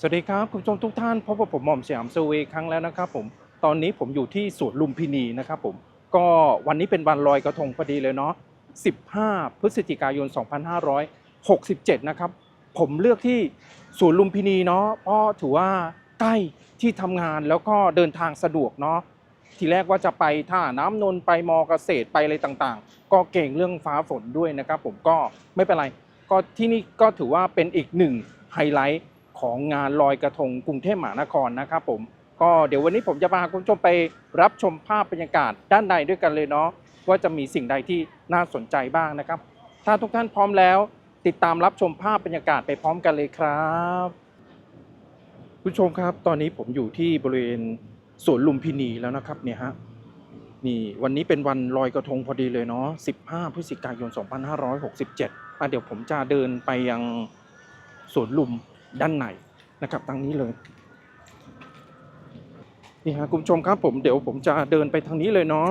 สวัสดีครับคุณผู้ชมทุกท่านพบกับผมหม่อมสยามเซเวย์ครั้งแล้วนะครับผมตอนนี้ผมอยู่ที่สวนลุมพินีนะครับผมก็วันนี้เป็นวันลอยกระทงพอดีเลยเนาะ15 พฤศจิกายน 2567 นะครับ ผมเลือกที่สวนลุมพินีเนาะเพราะถือว่าใกล้ที่ทำงานแล้วก็เดินทางสะดวกเนาะทีแรกว่าจะไปท่าน้ำนนท์ไปมอเกษตรไปอะไรต่างๆ ก็เก่งเรื่องฟ้าฝนด้วยนะครับ ผมก็ไม่เป็นไร ก็ที่นี่ก็ถือว่าเป็นอีกหนึ่งไฮไลท์ ของงานลอยกระทงกรุงเทพมหานครนะครับผมก็เดี๋ยววันนี้ผมจะพาคุณผู้ชมไปรับชมภาพบรรยากาศด้านในด้วยกันเลยเนาะว่าจะมีสิ่งใดที่น่าสนใจบ้างนะครับ ถ้าทุกท่านพร้อมแล้ว ติดตามรับชมภาพบรรยากาศไปพร้อมกันเลยครับคุณผู้ชมครับ ตอนนี้ผมอยู่ที่บริเวณสวนลุมพินีแล้วนะครับเนี่ยฮะนี่วันนี้เป็นวันลอยกระทงพอดีเลยเนาะ 15 พฤศจิกายน 2567อะเดี๋ยวผมจะเดินไปยังสวนลุม ด้านในนะครับทางนี้เลยนี่ฮะคุณผู้ชมครับผมเดี๋ยวผมจะเดินไปทางนี้เลยเนาะ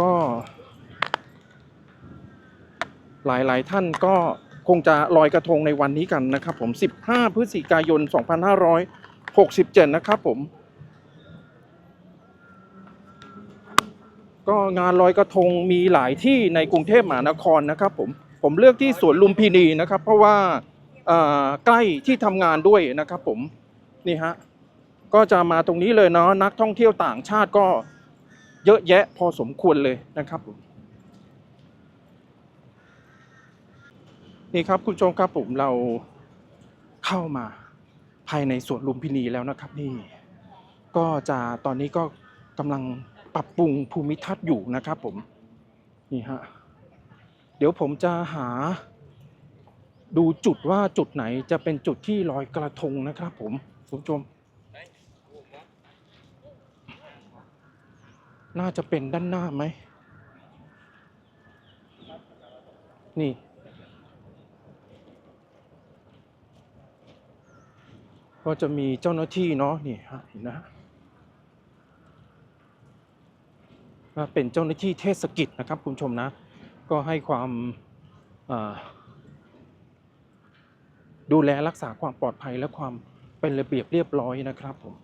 ก็ หลายๆท่านก็คงจะลอยกระทงในวันนี้กันนะครับ ผม 15 พฤศจิกายน 2567 นะครับผม ก็งานลอยกระทงมีหลายที่ในกรุงเทพมหานครนะครับผม ผมเลือกที่สวนลุมพินีนะครับ เพราะว่าใกล้ที่ทำงานด้วยนะครับผมนี่ฮะก็จะมาตรงนี้เลยเนาะนักท่องเที่ยวต่างชาติก็เยอะแยะพอสมควรเลยนะครับผมนี่ครับคุณผู้ชมครับผมเราเข้ามาภายในสวนลุมพินีแล้วนะครับนี่ก็จะตอนนี้ก็กำลังปรับปรุงภูมิทัศน์อยู่นะครับผมนี่ฮะ เดี๋ยวผมจะหาดูจุดว่าจุดไหนจะเป็นจุดที่ลอยกระทงนะครับผมคุณผู้ชม น่าจะเป็นด้านหน้าไหม นี่ ก็จะมีเจ้าหน้าที่เนาะนี่ฮะเห็นนะเป็นเจ้าหน้าที่เทศกิจนะครับคุณผู้ชมนะ ก็ให้ความดูแลรักษาความปลอดภัยและความเป็นระเบียบเรียบร้อยนะครับผม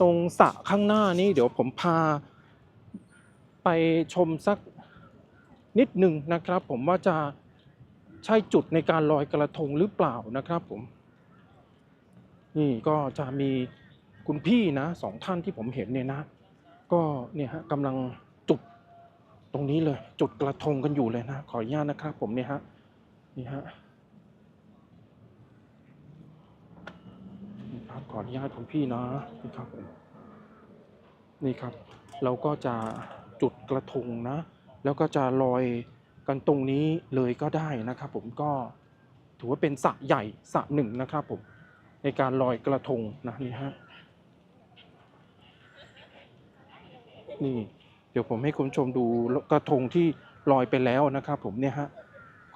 ตรงสระข้างหน้านี้เดี๋ยวผมพาไปชมสักนิดหนึ่งนะครับ ผมว่าจะใช่จุดในการลอยกระทงหรือเปล่านะครับผม นี่ก็จะมีคุณพี่นะสองท่านที่ผมเห็นเนี่ยนะ ก็เนี่ยฮะกำลัง ตรงนี้เลย จุดกระทงกันอยู่เลยนะ ขออนุญาตนะครับ ผมเนี่ยฮะนี่ฮะนี่ครับขออนุญาตคุณพี่นะนี่ครับผมนี่ครับ เราก็จะจุดกระทงนะ แล้วก็จะลอยกันตรงนี้เลยก็ได้นะครับ ผมก็ถือว่าเป็นสระใหญ่สระหนึ่งนะครับผมในการลอยกระทงนะนี่ฮะนี่ เดี๋ยวผมให้คุณชมดูกระทงที่ลอยไปแล้วนะครับ ผมเนี่ยฮะ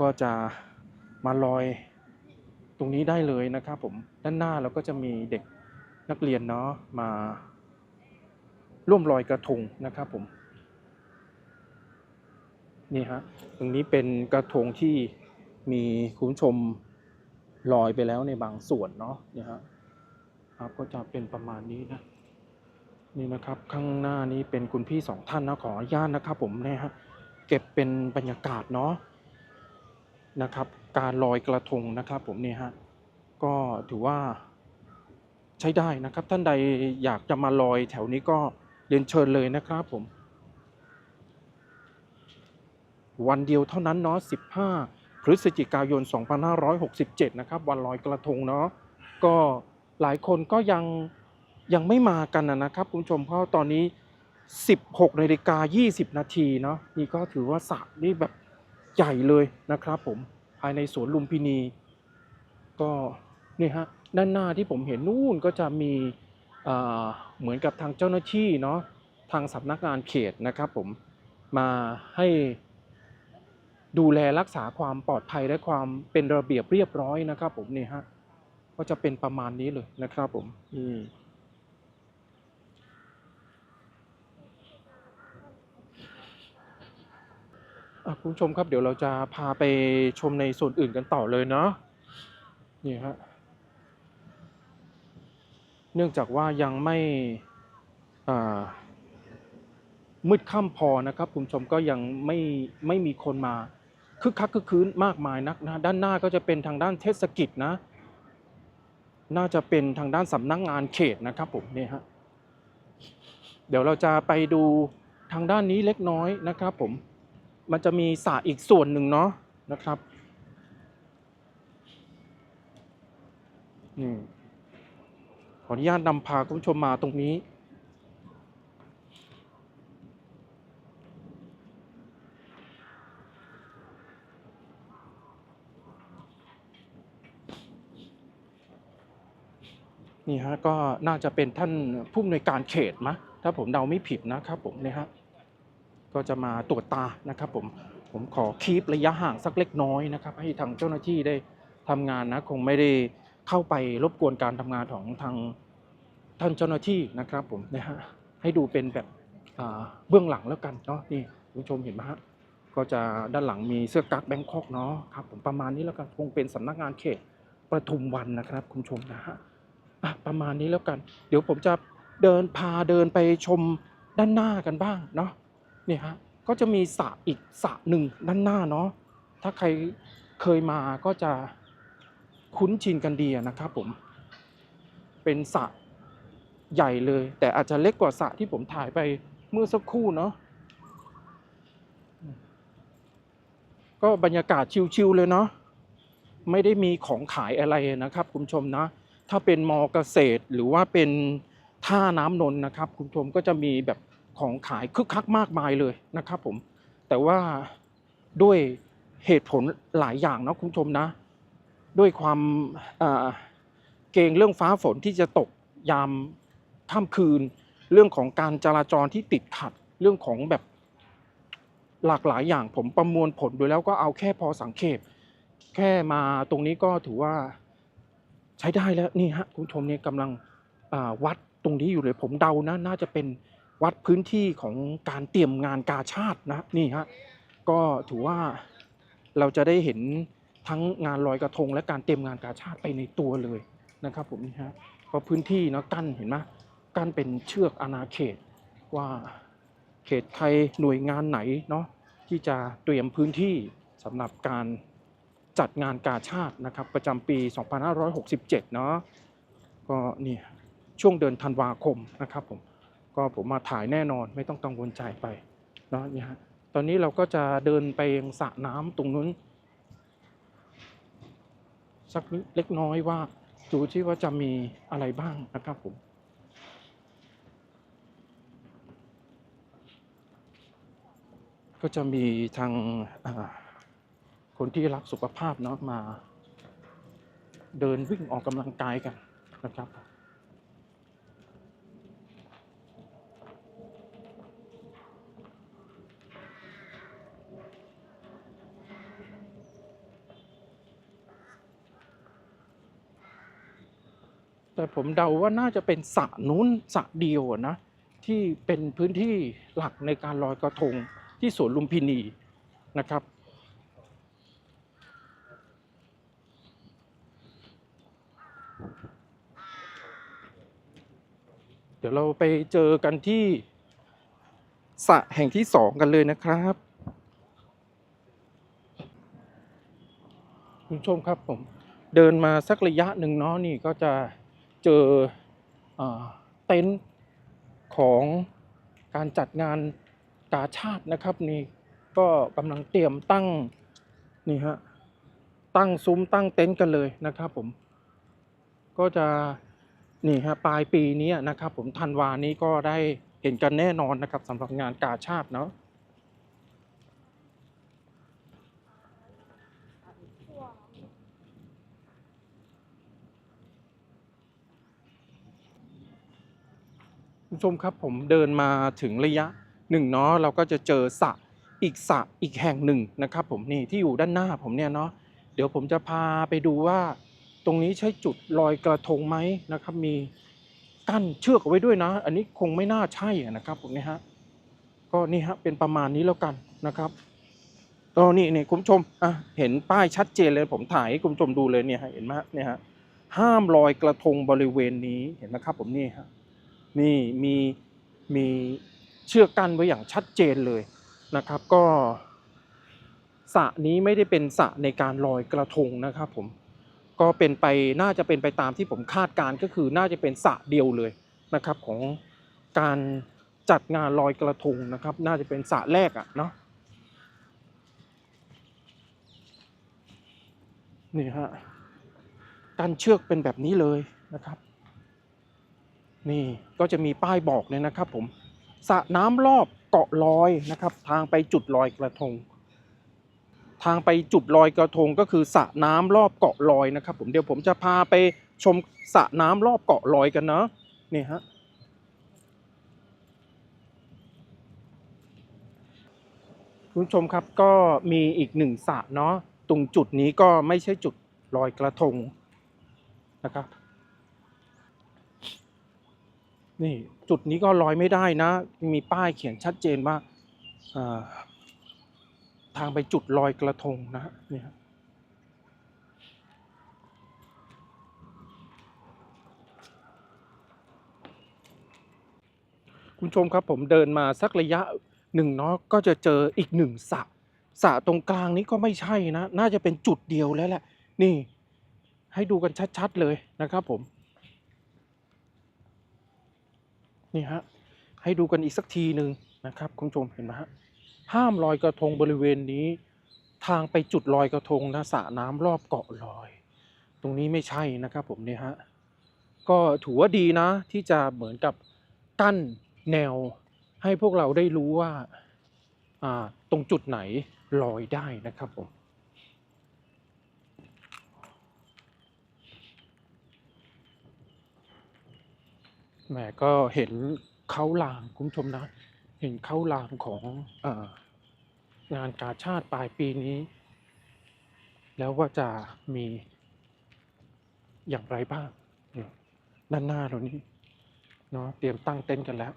ก็จะมาลอยตรงนี้ได้เลยนะครับ ผมด้านหน้าเราก็จะมีเด็กนักเรียนเนาะมาร่วมลอยกระทงนะครับ ผมนี่ฮะตรงนี้เป็นกระทงที่มีคุณชมลอยไปแล้วในบางส่วนเนาะเนี่ยฮะครับก็จะเป็นประมาณนี้นะ นี่นะครับข้างหน้านี้เป็นคุณพี่สองท่านนะขออนุญาตนะครับ ผมเนี่ยฮะเก็บเป็นบรรยากาศเนาะนะครับ การลอยกระทงนะครับ ผมเนี่ยฮะก็ถือว่าใช้ได้นะครับ ท่านใดอยากจะมาลอยแถวนี้ก็เรียนเชิญเลยนะครับ ผม วันเดียวเท่านั้นเนาะ15 พฤศจิกายน 2567 นะครับ วันลอยกระทงเนาะก็หลายคนก็ยัง ยังไม่มากันนะครับคุณผู้ชมเพราะตอนนี้ 16นาฬิกา20 นาทีเนาะนี่ก็ถือว่าสระนี่แบบใหญ่เลยนะครับผมภายในสวนลุมพินี ก็นี่ฮะด้านหน้าที่ผมเห็นนู่นก็จะมีเหมือนกับทางเจ้าหน้าที่เนาะทางสำนักงานเขตนะครับผมมาให้ดูแลรักษาความปลอดภัยและความเป็นระเบียบเรียบร้อยนะครับผมนี่ฮะก็จะเป็นประมาณนี้เลยนะครับผมอะ คุณผู้ชมครับเดี๋ยวเราจะพาไปชมในส่วนอื่นกันต่อเลยเนาะนี่ฮะเนื่องจากว่ายังไม่มืดค่ำพอนะครับคุณผู้ชมก็ยังไม่ไม่มีคนมาคึกคักคึกคืนมากมายนักนะด้านหน้าก็จะเป็นทางด้านเทศกิจนะ น่าจะเป็นทางด้านสำนักงานเขตนะครับผมเนี่ยฮะเดี๋ยวเราจะไปดูทางด้านนี้เล็กน้อยนะครับผม มันจะมีสระอีกส่วนหนึ่งเนาะนะครับนี่ขออนุญาตนำพาคุณผู้ชมมาตรงนี้ นี่ฮะก็น่าจะเป็นท่านผู้อำนวยการเขตมะ ถ้าผมเดาไม่ผิดนะครับผมเนี่ยฮะ ก็จะมาตรวจตานะครับผมผมขอคีประยะห่างสักเล็กน้อยนะครับ ให้ทางเจ้าหน้าที่ได้ทำงานนะคงไม่ได้เข้าไปรบกวนการทำงานของทางท่านเจ้าหน้าที่นะครับผมนะฮะให้ดูเป็นแบบเบื้องหลังแล้วกันเนาะนี่คุณผู้ชมเห็นไหมฮะก็จะด้านหลังมีเสื้อกั๊กแบงคอกเนาะครับผมประมาณนี้แล้วกันคงเป็นสำนักงานเขตประทุมวันนะครับ คุณผู้ชมนะฮะประมาณนี้แล้วกัน เดี๋ยวผมจะเดินพาเดินไปชมด้านหน้ากันบ้างเนาะ เนี่ยฮะก็จะมีสระอีกสระหนึ่งด้านหน้าเนาะถ้าใครเคยมาก็จะคุ้นชินกันดีนะครับผม เป็นสระใหญ่เลย แต่อาจจะเล็กกว่าสระที่ผมถ่ายไปเมื่อสักครู่เนาะก็บรรยากาศชิลๆเลยเนาะไม่ได้มีของขายอะไรนะครับคุณชมนะ ถ้าเป็นมอเกษตรหรือว่าเป็นท่าน้ำนนท์นะครับ คุณชมก็จะมีแบบ ของขายคึกคักมากมายเลยนะครับผม แต่ว่าด้วยเหตุผลหลายอย่างนะคุณผู้ชมนะ ด้วยความเกรงเรื่องฟ้าฝนที่จะตกยามค่ำคืน เรื่องของการจราจรที่ติดขัด เรื่องของแบบหลากหลายอย่างผมประมวลผลโดูแล้วก็เอาแค่พอสังเขปแค่มาตรงนี้ก็ถือว่าใช้ได้แล้วนี่ฮะคุณผู้ชมเนี่ยกำลังวัดตรงนี้อยู่เลยผมเดานะน่าจะเป็น วัดพื้นที่ของการเตรียมงานกาชาตินะนี่ฮะก็ถือว่าเราจะได้เห็นทั้งงานลอยกระทง และการเตรียมงานกาชาติไปในตัวเลยนะครับผมนี่ฮะเพราะพื้นที่เนาะกั้นเห็นไหมกั้นเป็นเชือกอาณาเขตว่าเขตใครหน่วยงานไหนเนาะที่จะเตรียมพื้นที่สำหรับการจัดงานกาชาตินะครับประจำปี 2567 เนาะก็นี่ช่วงเดือนธันวาคมนะครับผม ก็ผมมาถ่ายแน่นอนไม่ต้องกังวลใจไปเนาะนี่ฮะตอนนี้เราก็จะเดินไปยังสระน้ำตรงนู้น สักเล็กน้อยว่าดูที่ว่าจะมีอะไรบ้างนะครับผมก็จะมีทางคนที่รักสุขภาพเนาะมาเดินวิ่งออกกำลังกายกันนะครับ แต่ผมเดาว่าน่าจะเป็นสระนู้นสระเดียวนะที่เป็นพื้นที่หลักในการลอยกระทงที่สวนลุมพินีนะครับ เดี๋ยวเราไปเจอกันที่สระแห่งที่สองกันเลยนะครับคุณผู้ชมครับผมเดินมาสักระยะหนึ่งเนาะนี่ก็จะ เจออเต็นท์ของการจัดงานกาชาตินะครับนี่ก็กำลังเตรียมตั้งนี่ฮะตั้งซุ้มตั้งเต็นท์กันเลยนะครับผม ก็จะนี่ฮะปลายปีนี้นะครับผมธันวานี้ก็ได้เห็นกันแน่นอนนะครับสำหรับงานกาชาติเนาะ คุณผู้ชมครับผมเดินมาถึงระยะหนึ่งเนาะเราก็จะเจอสระอีกสระอีกแห่งหนึ่งนะครับผมนี่ที่อยู่ด้านหน้าผมเนี่ยเนาะเดี๋ยวผมจะพาไปดูว่า ตรงนี้ใช่จุดลอยกระทงไหมนะครับ มีกั้นเชือกเอาไว้ด้วยนะ อันนี้คงไม่น่าใช่นะครับผมนี่ฮะก็นี่ฮะเป็นประมาณนี้แล้วกันนะครับอ๋อนี่นี่คุณผู้ชมอะเห็นป้ายชัดเจนเลยผมถ่ายให้คุณผู้ชมดูเลยเนี่ยฮะเห็นไหมเนี่ยฮะห้ามลอยกระทงบริเวณนี้เห็นไหมครับผมนี่ฮะ นี่มีมีเชือกกั้นไว้อย่างชัดเจนเลยนะครับ ก็สระนี้ไม่ได้เป็นสระในการลอยกระทงนะครับผมก็เป็นไปน่าจะเป็นไปตามที่ผมคาดการก็คือน่าจะเป็นสระเดียวเลยนะครับของการจัดงานลอยกระทงนะครับ น่าจะเป็นสระแรกอะเนาะนี่ฮะการเชือกเป็นแบบนี้เลยนะครับ นี่ก็จะมีป้ายบอกเลยนะครับผมสระน้ำรอบเกาะลอยนะครับ ทางไปจุดลอยกระทง ทางไปจุดลอยกระทงก็คือสระน้ำรอบเกาะลอยนะครับ ผมเดี๋ยวผมจะพาไปชมสระน้ำรอบเกาะลอยกันเนาะนี่ฮะคุณผู้ชมครับก็มีอีกหนึ่งสระเนาะตรงจุดนี้ก็ไม่ใช่จุดลอยกระทงนะครับ นี่จุดนี้ก็ลอยไม่ได้นะ มีป้ายเขียนชัดเจนว่าทางไปจุดลอยกระทงนะฮะนี่ฮะคุณชมครับผมเดินมาสักระยะหนึ่งเนาะก็จะเจออีกหนึ่งสระสระตรงกลางนี้ก็ไม่ใช่นะ น่าจะเป็นจุดเดียวแล้วแหละ นี่ให้ดูกันชัด ๆ เลยนะครับผม นี่ฮะให้ดูกันอีกสักทีหนึ่งนะครับคุณผู้ชมเห็นไหมฮะห้ามลอยกระทงบริเวณนี้ ทางไปจุดลอยกระทงนะสระน้ำรอบเกาะลอย ตรงนี้ไม่ใช่นะครับผมเนี่ยฮะก็ถือว่าดีนะที่จะเหมือนกับกั้นแนวให้พวกเราได้รู้ว่าตรงจุดไหนลอยได้นะครับผม แหมก็เห็นเขาลางคุณผู้ชมนะ เห็นเขาลางขององานกาชาติปลายปีนี้ แล้วว่าจะมีอย่างไรบ้างนี่ยด้านหน้าเรานี่เนาะเตรียมตั้งเต็นท์กันแล้ว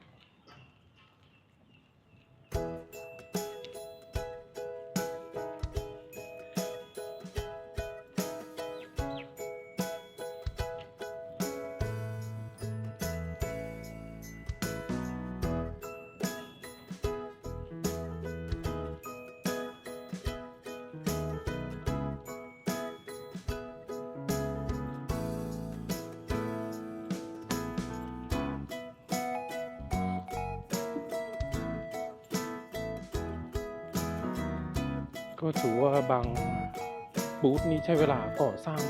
ช้เวลาก่อสร้าง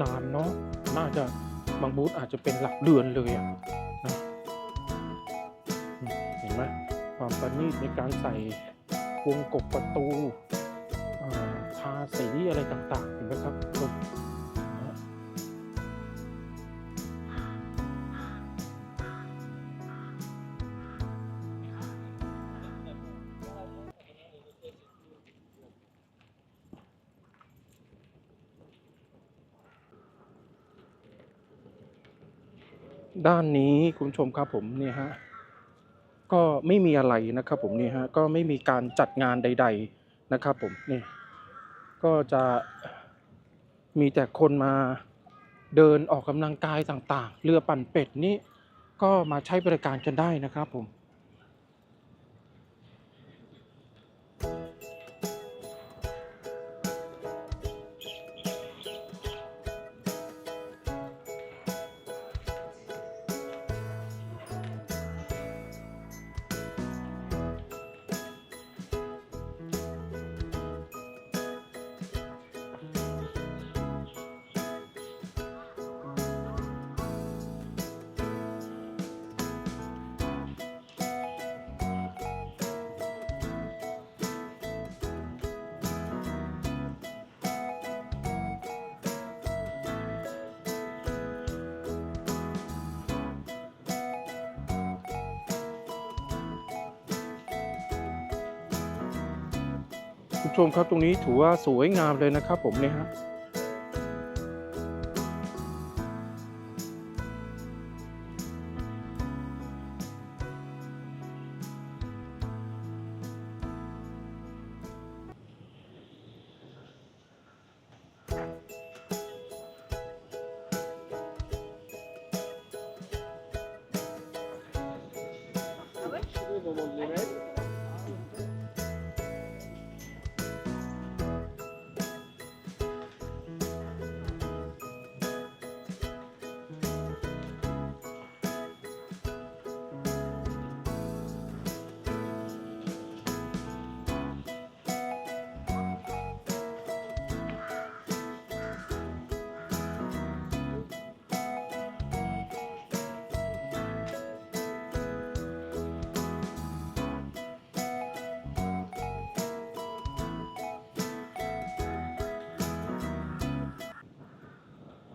นานเนาะน่าจะบางบูธอาจจะเป็นหลักเดือนเลยอะนะเห็นไหมความประณีตในการใส่วงกบประตูทาสีอะไรต่างๆเห็นไหมครับ ด้านนี้คุณชมครับผมเนี่ยฮะก็ไม่มีอะไรนะครับผมนี่ฮะก็ไม่มีการจัดงานใด ๆนะครับผมนี่ก็จะมีแต่คนมาเดินออกกำลังกายต่างๆ เรือปั่นเป็ดนี่ก็มาใช้บริการกันได้นะครับผม ผู้ชมครับตรงนี้ถือว่าสวยงามเลยนะครับผมเนี่ยฮะ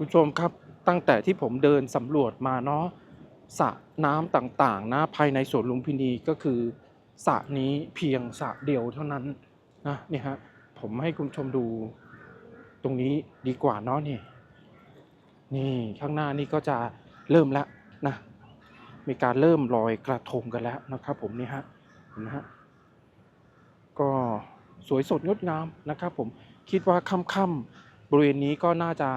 คุณผู้ชมครับตั้งแต่ที่ผมเดินสำรวจมาเนาะสระน้ำต่างๆนะภายในสวนลุมพินีก็คือสระนี้เพียงสระเดียวเท่านั้นนะนี่ฮะผมให้คุณผู้ชมดูตรงนี้ดีกว่าเนาะนี่ นี่ข้างหน้านี่ก็จะเริ่มแล้วนะมีการเริ่มลอยกระทงกันแล้วนะครับ ผมนี่ฮะเห็นไหมฮะก็สวยสดงดงามนะครับ ผมคิดว่าค่ำๆบริเวณนี้ก็น่าจะ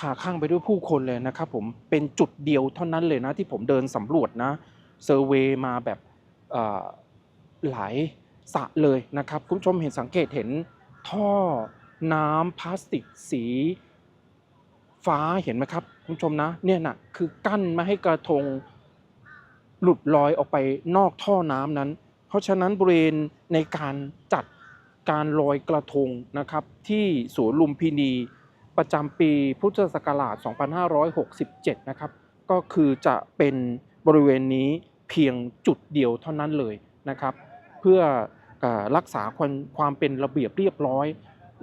ขาข้างไปด้วยผู้คนเลยนะครับผมเป็นจุดเดียวเท่านั้นเลยนะที่ผมเดินสำรวจนะเซอร์เวย์มาแบบหลายสะเลยนะครับ คุณผู้ชมเห็นสังเกตเห็นท่อน้ำพลาสติกสีฟ้าเห็นไหมครับ คุณผู้ชมนะเนี่ยนะคือกั้นไม่ให้กระทงหลุดลอยออกไปนอกท่อน้ำนั้น เพราะฉะนั้นบริเวณในการจัดการลอยกระทงนะครับ ที่สวนลุมพินี ประจำปีพุทธศักราช 2567 นะครับ ก็คือจะเป็นบริเวณนี้เพียงจุดเดียวเท่านั้นเลยนะครับ เพื่อรักษาความความเป็นระเบียบเรียบร้อย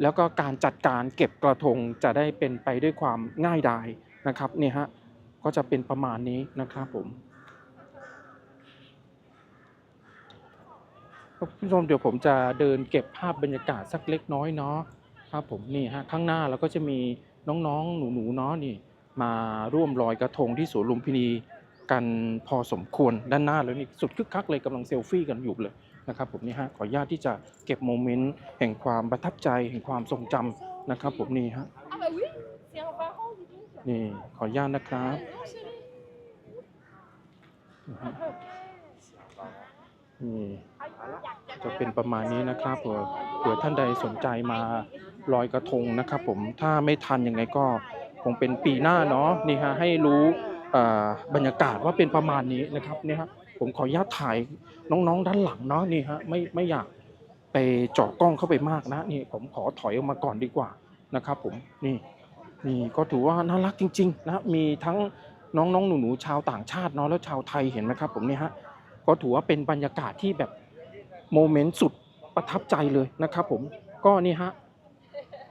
แล้วก็การจัดการเก็บกระทงจะได้เป็นไปด้วยความง่ายดายนะครับเนี่ยฮะก็จะเป็นประมาณนี้นะครับผมคุณผู้ชมเดี๋ยวผมจะเดินเก็บภาพบรรยากาศสักเล็กน้อยเนาะ ครับผมนี่ฮะข้างหน้าเราก็จะมีน้องๆ หนูๆเนาะนี่ มาร่วมลอยกระทงที่สวนลุมพินีกันพอสมควรด้านหน้าแล้วนี่สุดคึกคักเลยกำลังเซลฟี่กันอยู่เลยนะครับผมนี่ฮะขออนุญาตที่จะเก็บโมเมนต์แห่งความประทับใจแห่งความทรงจำนะครับผมนี่ฮะนี่ขออนุญาตนะครับนี่จะเป็นประมาณนี้นะครับเผื่อท่านใดสนใจมา ลอยกระทงนะครับผมถ้าไม่ทันยังไงก็คงเป็นปีหน้าเนาะนี่ฮะให้รู้บรรยากาศว่าเป็นประมาณนี้นะครับนี่ฮะผมขออนุญาตถ่ายน้องๆด้านหลังเนาะนี่ฮะไม่ไม่อยากไปเจาะกล้องเข้าไปมากนะนี่ผมขอถอยออกมาก่อนดีกว่านะครับผมนี่นี่ก็ถือว่าน่ารักจริงๆนะมีทั้งน้องๆหนูๆชาวต่างชาติเนาะแล้วชาวไทยเห็นไหมครับผมนี่ฮะก็ถือว่าเป็นบรรยากาศที่แบบโมเมนต์สุดประทับใจเลยนะครับผมก็นี่ฮะ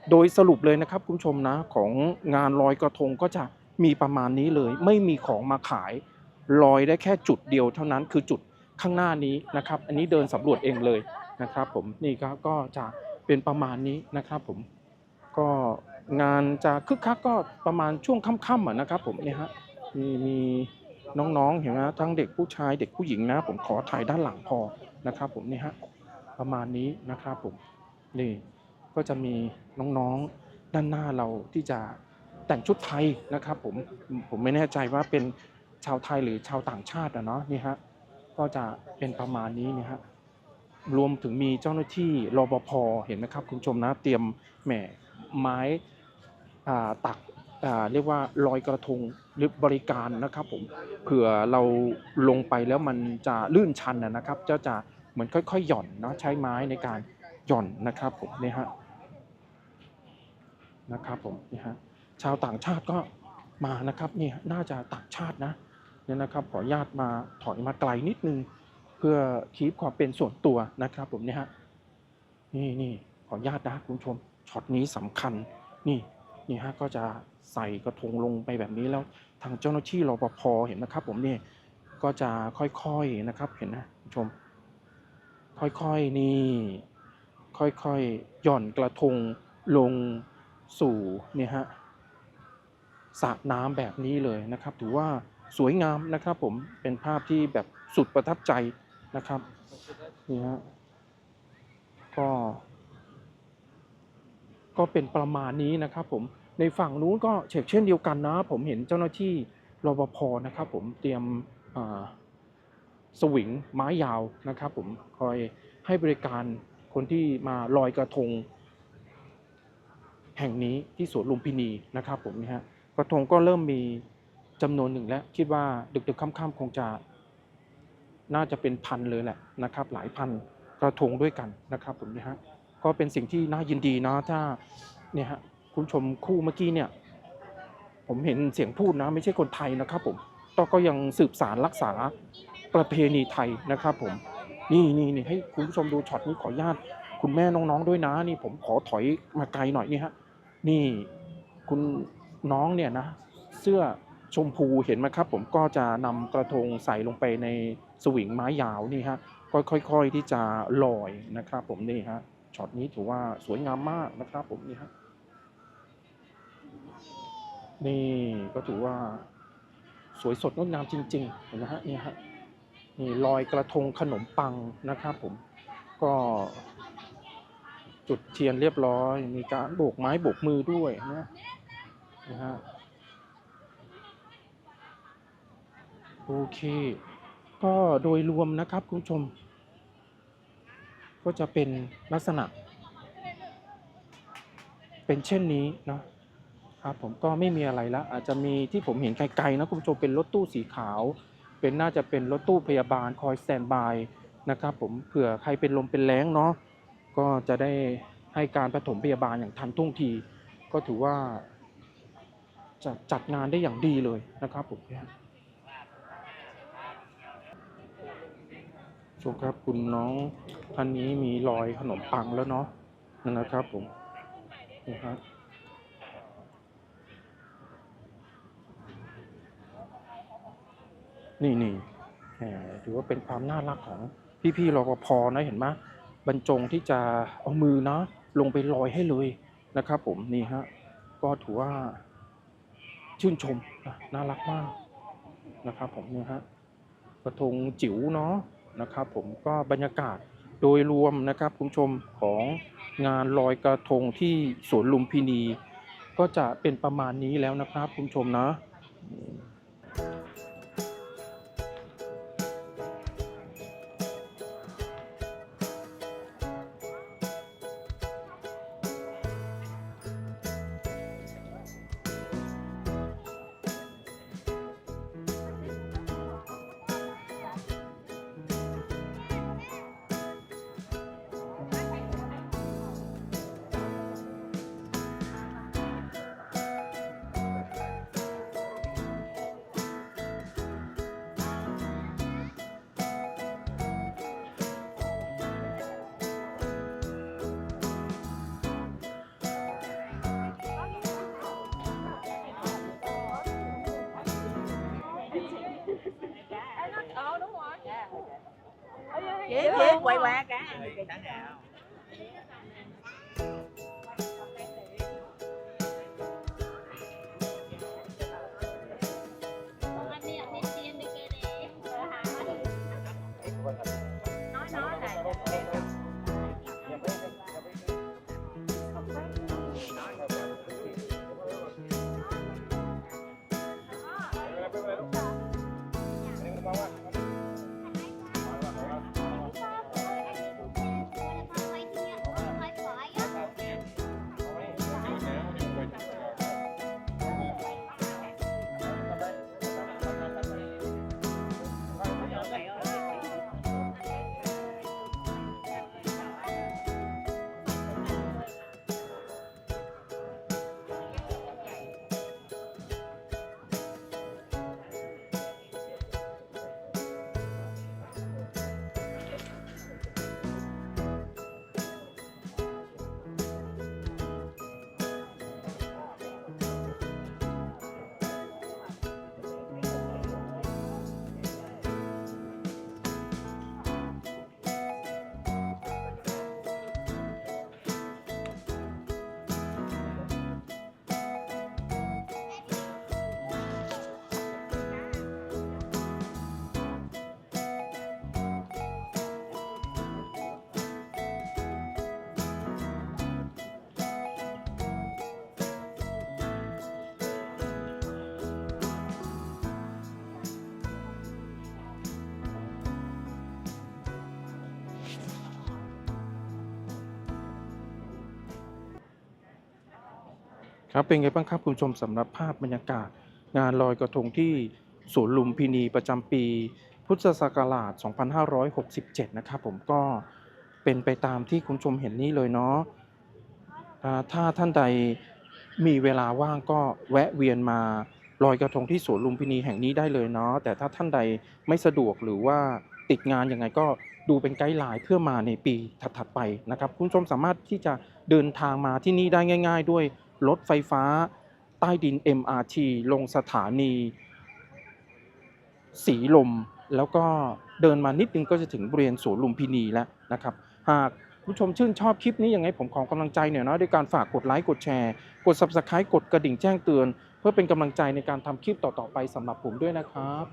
โดยสรุปเลยนะครับคุณผู้ชมนะของงานลอยกระทงก็จะมีประมาณนี้เลย ไม่มีของมาขายลอยได้แค่จุดเดียวเท่านั้นคือจุดข้างหน้านี้นะครับ อันนี้เดินสำรวจเองเลยนะครับ ผมนี่ก็ก็จะเป็นประมาณนี้นะครับ ผมก็งานจะคึกคักก็ประมาณช่วงค่ำๆนะครับ ผมนี่ฮะมีมีน้องๆเห็นไหมทั้งเด็กผู้ชายเด็กผู้หญิงนะ ผมขอถ่ายด้านหลังพอนะครับ ผมนี่ฮะประมาณนี้นะครับ ผมนี่ ก็จะมีน้องๆด้านหน้าเราที่จะแต่งชุดไทยนะครับผมผมไม่แน่ใจว่าเป็นชาวไทยหรือชาวต่างชาติอะเนาะนี่ฮะก็จะเป็นประมาณนี้นี่ฮะรวมถึงมีเจ้าหน้าที่รปภเห็นไหมครับคุณผู้ชมนะเตรียมแหมไม้ตักเรียกว่าลอยกระทงหรือบริการนะครับผมเผื่อเราลงไปแล้วมันจะลื่นชันนะครับจะจะเหมือนค่อยๆ หย่อนเนาะใช้ไม้ในการหย่อนนะครับผมนี่ฮะ นะครับผมนี่ฮะชาวต่างชาติก็มานะครับนี่น่าจะต่างชาตินะเนี่ยนะครับขออนุญาตมาถอยมาไกลนิดนึง เพื่อคีปความเป็นส่วนตัวนะครับผมเนี่ยฮะนี่นี่ขออนุญาตนะคุณผู้ชมช็อตนี้สำคัญนี่นี่ฮะก็จะใส่กระทงลงไปแบบนี้แล้วทางเจ้าหน้าที่รปภเห็นนะครับ ผมนี่ก็จะค่อยๆนะครับเห็นนะคุณผู้ชม ค่อยๆนี่ ค่อยๆหย่อนกระทงลง สู่เนี่ยฮะสระน้ำแบบนี้เลยนะครับ ถือว่าสวยงามนะครับผมเป็นภาพที่แบบสุดประทับใจนะครับนี่ฮะก็ก็เป็นประมาณนี้นะครับผมในฝั่งนู้นก็เชกเช่นเดียวกันนะ ผมเห็นเจ้าหน้าที่รปภนะครับ ผมเตรียมสวิงไม้ยาวนะครับ ผมคอยให้บริการคนที่มาลอยกระทง แห่งนี้ที่สวนลุมพินีนะครับผมนี่ฮะกระทงก็เริ่มมีจำนวนหนึ่งแล้ว คิดว่าดึกๆค่ำๆคงจะ น่าจะเป็นพันเลยแหละนะครับ หลายพันกระทงด้วยกันนะครับผมนี่ฮะก็เป็นสิ่งที่น่ายินดีนะถ้าเนี่ยฮะคุณชมคู่เมื่อกี้เนี่ย ผมเห็นเสียงพูดนะ ไม่ใช่คนไทยนะครับผมก็ก็ยังสืบสารรักษาประเพณีไทยนะครับผมนี่นี่นี่ให้คุณผู้ชมดูช็อตนี้ขออนุญาตคุณแม่น้องๆด้วยนะ นี่ผมขอถอยมาไกลหน่อยนี่ฮะ นี่คุณน้องเนี่ยนะเสื้อชมพูเห็นไหมครับ ผมก็จะนำกระทงใส่ลงไปในสวิงไม้ยาวนี่ฮะก็ค่อยๆที่จะลอยนะครับ ผมนี่ฮะช็อตนี้ถือว่าสวยงามมากนะครับผมนี่ฮะนี่ก็ถือว่าสวยสดงดงามจริงๆเห็นไหมฮะนี่ฮะนี่ลอยกระทงขนมปังนะครับ ผมก็ จุดเทียนเรียบร้อย มีการโบกไม้โบกมือด้วยนะนะฮะโอเค ก็โดยรวมนะครับคุณผู้ชม ก็จะเป็นลักษณะ เป็นเช่นนี้นะครับผมก็ไม่มีอะไรละอาจจะมีที่ผมเห็นไกลๆนะคุณผู้ชมเป็นรถตู้สีขาว เป็นน่าจะเป็นรถตู้พยาบาลคอยสแตนบายนะครับผมเผื่อใครเป็นลมเป็นแรงเนาะ ก็จะได้ให้การปฐมพยาบาลอย่างทันท่วงที ก็ถือว่าจะจัดงานได้อย่างดีเลยนะครับผมชมครับคุณน้องท่านนี้มีรอยขนมปังแล้วเนาะนั่นนะครับผมนี่ครับนี่นี่ถือว่าเป็นความน่ารักของพี่ๆรปภนะเห็นไหม บรรจงที่จะเอามือนะลงไปลอยให้เลยนะครับ ผมนี่ฮะก็ถือว่าชื่นชมนะน่ารักมากนะครับ ผมเนี่ยฮะกระทงจิ๋วเนาะนะครับ ผมก็บรรยากาศโดยรวมนะครับคุณชมของงานลอยกระทงที่สวนลุมพินี ก็จะเป็นประมาณนี้แล้วนะครับคุณชมนะ Ờ đúng rồi. Chị chị quậy quạ cả. Cái nào? ครับเป็นไงบ้างครับคุณผู้ชมสำหรับภาพบรรยากาศ งานลอยกระทงที่สวนลุมพินีประจำปี พุทธศักราช 2567 นะครับผมก็เป็นไปตามที่คุณชมเห็นนี้เลยเนาะถ้าท่านใดมีเวลาว่างก็แวะเวียนมาลอยกระทงที่สวนลุมพินีแห่งนี้ได้เลยเนาะแต่ถ้าท่านใดไม่สะดวกหรือว่าติดงานยังไงก็ดูเป็นไกด์ไลน์เพื่อมาในปีถัดๆไปนะครับ คุณผู้ชมสามารถที่จะเดินทางมาที่นี่ได้ง่าย ๆ ด้วย รถไฟฟ้า ใต้ดิน MRT ลงสถานี สีลม แล้วก็เดินมานิดนึงก็จะถึงบริเวณสวนลุมพินีแล้วนะครับ หากผู้ชมชื่นชอบคลิปนี้ยังไงผมขอกำลังใจหน่อยนะด้วยการฝากกดไลค์กดแชร์ กด Subscribe กดกระดิ่งแจ้งเตือน เพื่อเป็นกำลังใจในการทำคลิปต่อๆไปสำหรับผมด้วยนะครับ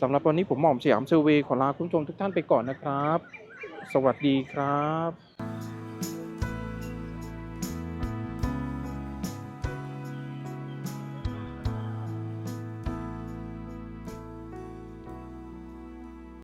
สำหรับวันนี้ผมหม่อมสยามเซเวขอลาคุณผู้ชมทุกท่านไปก่อนนะครับ สวัสดีครับ